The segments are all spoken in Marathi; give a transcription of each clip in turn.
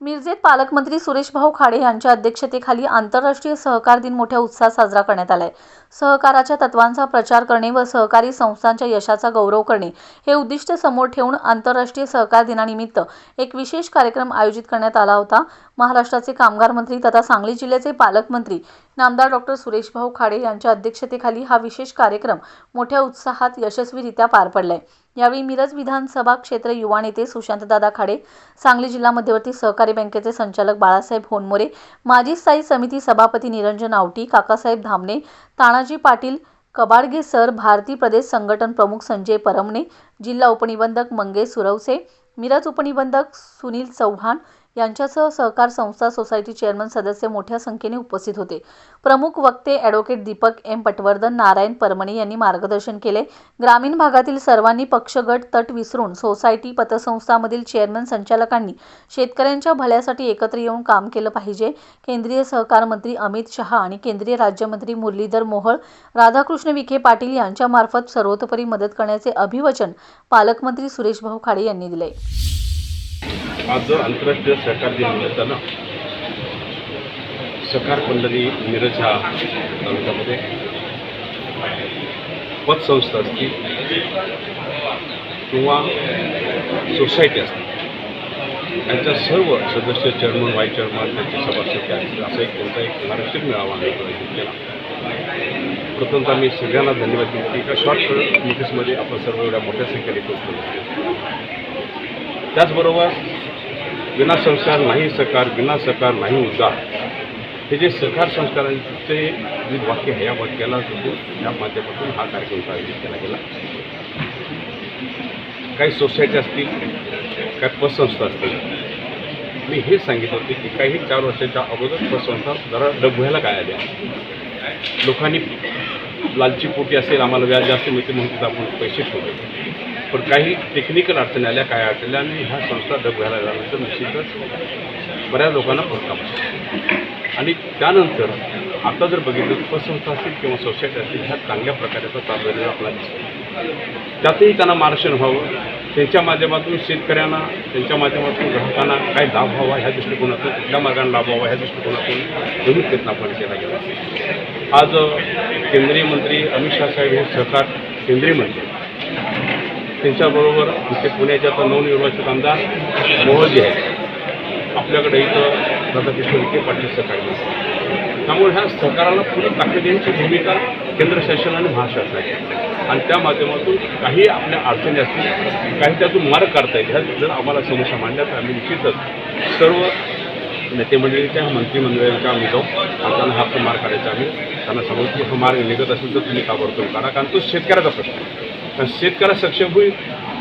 मिरजेत पालकमंत्री सुरेश भाऊ खाडे यांच्या अध्यक्षतेखाली आंतरराष्ट्रीय सहकार दिन मोठ्या उत्साहात साजरा करण्यात आलाय. सहकाराच्या तत्वांचा प्रचार करणे व सहकारी संस्थांच्या यशाचा गौरव करणे हे उद्दिष्ट समोर ठेवून आंतरराष्ट्रीय सहकार दिनानिमित्त एक विशेष कार्यक्रम आयोजित करण्यात आला होता. महाराष्ट्राचे कामगार मंत्री तथा सांगली जिल्ह्याचे पालकमंत्री नामदार डॉक्टर सुरेश भाऊ खाडे यांच्या अध्यक्षतेखाली हा विशेष कार्यक्रम मोठ्या उत्साहात यशस्वीरित्या पार पडलाय. यावेळी मिरज विधानसभा क्षेत्र युवा नेते सुशांतदादा खाडे सांगली जिल्हा मध्यवर्ती सहकारी बँकेचे संचालक बाळासाहेब होनमोरे माजी स्थायी समिती सभापती निरंजन आवटी काकासाहेब धामणे तानाजी पाटील कबाडगे सर भारती प्रदेश संघटन प्रमुख संजय परमणे जिल्हा उपनिबंधक मंगेश सुरवसे मिरज उपनिबंधक सुनील चव्हाण यांच्यासह सहकार संस्था सोसायटी चेअरमन सदस्य मोठ्या संख्येने उपस्थित होते. प्रमुख वक्ते ॲडव्होकेट दीपक एम पटवर्धन नारायण परमणे यांनी मार्गदर्शन केले. ग्रामीण भागातील सर्वांनी पक्षगट तट विसरून सोसायटी पतसंस्थामधील चेअरमन संचालकांनी शेतकऱ्यांच्या भल्यासाठी एकत्र येऊन काम केलं पाहिजे. केंद्रीय सहकार मंत्री अमित शहा आणि केंद्रीय राज्यमंत्री मुरलीधर मोहोळ राधाकृष्ण विखे पाटील यांच्यामार्फत सर्वतोपरी मदत करण्याचे अभिवचन पालकमंत्री सुरेश भाऊ खाडे यांनी दिले. आज जो आंतरराष्ट्रीय सहकार दिन निमित्तानं सहकार मंडळी मिरज ह्या तालुक्यामध्ये पतसंस्था असतील किंवा सोसायटी असतील यांच्या सर्व सदस्य चेअरमन व्हाईस चेअरमन त्यांचे सभासद असतील असा एक त्यांचा एक महाराष्ट्रीय मेळावा आम्ही आयोजित केला प्रथमतः मी सगळ्यांना धन्यवाद देतो की एका शॉर्ट नोटीसमध्ये आपण सर्व एवढ्या मोठ्या संख्येने पोहोचलो त्याचबरोबर विना संस्कार नाही सकार विना सकार नाही उद्धार हे जे सहकार संस्कारांचे जे वाक्य आहे या वाक्याला या माध्यमातून हा कार्यक्रम आयोजित केला गेला. काही सोसायटी असतील काही पतसंस्था असतील. मी हे सांगितलं होते की काही चार वर्षाच्या अगोदर पतसंस्था जरा डबव्याला काय आल्या लोकांनी लालची पोटी असेल आम्हाला व्याज जास्त मिळते म्हणून तिथं आपण पैसे ठेवले. पण काही टेक्निकल अडचणी आल्या काय अडचणी आणि ह्या संस्था डबघायला झाल्यानंतर निश्चितच बऱ्याच लोकांना फटका आणि त्यानंतर आता जर बघितलं तर पतसंस्था असतील किंवा सोसायटी असतील ह्या चांगल्या प्रकारे चाललेल्या आपला दिसतो. त्यातही त्यांना मार्गदर्शन व्हावं. त्यांच्या माध्यमातून शेतकऱ्यांना त्यांच्या माध्यमातून ग्राहकांना काय लाभ व्हावा ह्या दृष्टिकोनातून कुठल्या मार्गाने लाभ व्हावा ह्या दृष्टिकोनातून दोन्ही प्रयत्न आपण केला गेला. आज केंद्रीय मंत्री अमित शाह साहेब हे सहकार केंद्रीय मंत्री. त्यांच्याबरोबर आमचे पुण्याचे आता नवनिर्वाचित आमदार मोहजी आहेत. आपल्याकडे इथं राधाकृष्ण विखे पाटील सहकारी त्यामुळे ह्या सहकाराला पुढे ताकद देण्याची भूमिका केंद्र शासन आणि महाशासनाची आणि त्या माध्यमातून काही आपल्या अडचणी असतील काही त्यातून मार्ग काढता येईल ह्या जर आम्हाला समस्या मांडल्या तर आम्ही निश्चितच सर्व नेतेमंडळीच्या मंत्रिमंडळाच्या आम्ही जाऊ. आणि त्यांना हा तो काढायचा आम्ही. त्यांना सांगू की हा मार्ग निघत असेल तर तुम्ही ताबडतोब काढा कारण तो शेतकऱ्याचा प्रश्न आहे. कारण शेतकऱ्या सक्षम होईल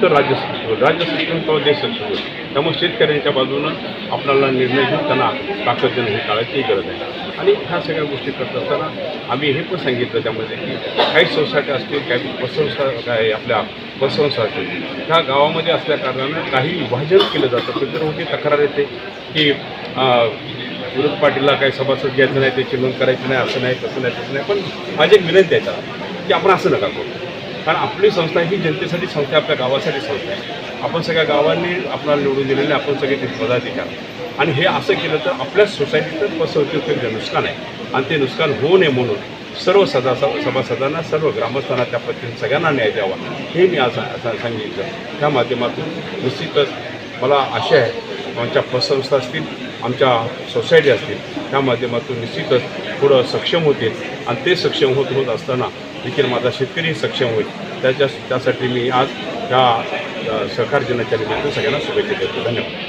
तर राज्य सक्षम होईल. राज्य सक्षम तेव्हा देश सक्षम होईल. त्यामुळे शेतकऱ्यांच्या बाजूनं आपल्याला निर्णय घेऊन त्यांना ताकद देणं हे काळाची गरज आहे. आणि ह्या सगळ्या गोष्टी करत असताना आम्ही हे पण सांगितलं त्यामध्ये की काही सोसायटी असतील काही पतसंस्था काय आपल्या पतसंस्था असतील ह्या गावामध्ये असल्या कारणानं काही विभाजन केलं जातं. तर तक्रार येते की विरोध पाटीलला काही सभासद घ्यायचं नाही त्याची नोंद करायची नाही असं नाही तसं नाही तसं नाही. पण माझी एक विनंती आहे त्याला की आपण असं नका करू. कारण आपली संस्था ही जनतेसाठी संस्था आहे, आपल्या गावासाठी संस्था आहे. आपण सगळ्या गावांनी आपल्याला निवडून दिलेले आपण सगळे ते पदाधिकार. आणि हे असं केलं तर आपल्या सोसायटीतच पसंतीचं नुकसान आहे आणि ते नुकसान होऊ नये म्हणून सर्व सदा सभासदांना सर्व ग्रामस्थांना त्या पद्धतीने सगळ्यांना न्याय द्यावा. हे मी आज सांगितलं. त्या माध्यमातून निश्चितच मला आशा आहे आमच्या पतसंस्था असतील आमच्या सोसायटी असतील त्या माध्यमातून निश्चितच पुढं सक्षम होतील. आणि ते सक्षम होत होत असताना देखील माझा शेतकरी सक्षम होईल. त्याच्या त्यासाठी मी आज त्या सहकार दिनाच्या निमित्त सगळ्यांना शुभेच्छा देतो. धन्यवाद.